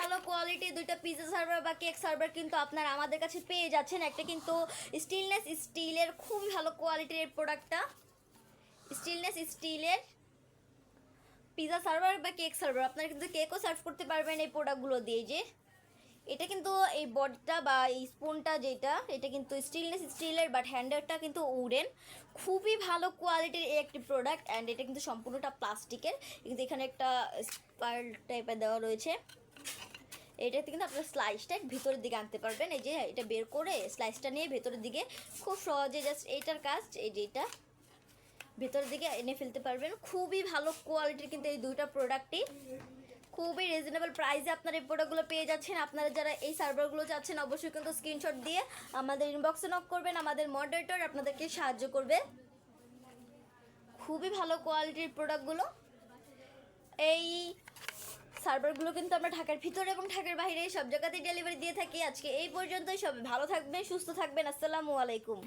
ভালো কোয়ালিটির দুইটা পিজা সার্ভার বা কেক সার্ভার কিন্তু আপনারা আমাদের কাছে পেয়ে যাচ্ছেন। একটা কিন্তু স্টিলনেস স্টিলের খুবই ভালো কোয়ালিটির প্রোডাক্টটা স্টিলনেস স্টিলের পিজা সার্ভার বা কেক সার্ভার আপনারা কিন্তু কেকও সার্ভ করতে পারবেন এই প্রোডাক্টগুলো দিয়ে যে। এটা কিন্তু এই বডিটা বা এই স্পুনটা যেটা, এটা কিন্তু স্টিলনেস স্টিলের বাট হ্যান্ডেলটা কিন্তু উডেন। খুবই ভালো কোয়ালিটির একটি প্রোডাক্ট অ্যান্ড এটা কিন্তু সম্পূর্ণটা প্লাস্টিকের কিন্তু এখানে একটা স্পার টাইপের দেওয়া রয়েছে। এটাতে কিন্তু আপনার স্লাইসটা ভিতরের দিকে আনতে পারবেন। এই যে এটা বের করে স্লাইসটা নিয়ে ভেতরের দিকে খুব সহজে জাস্ট এইটার কাজ, এই যে এটা ভেতরের দিকে এনে ফেলতে পারবেন। খুবই ভালো কোয়ালিটির কিন্তু এই দুইটা প্রোডাক্টই খুবই রিজনেবল প্রাইসে আপনারা এই প্রোডাক্টগুলো পেয়ে যাচ্ছেন। আপনারা যারা এই সার্ভারগুলো চাচ্ছেন, অবশ্যই কিন্তু স্ক্রিনশট দিয়ে আমাদের ইনবক্সে নক করবেন। আমাদের মডারেটর আপনাদেরকে সাহায্য করবে। খুবই ভালো কোয়ালিটির প্রোডাক্টগুলো এই সার্ভারগুলো কিন্তু আমরা ঢাকার ভিতরে এবং ঢাকার বাইরে সব জায়গাতেই ডেলিভারি দিয়ে থাকি। আজকে এই পর্যন্তই সবাই ভালো থাকবেন, সুস্থ থাকবেন। আসসালামু আলাইকুম।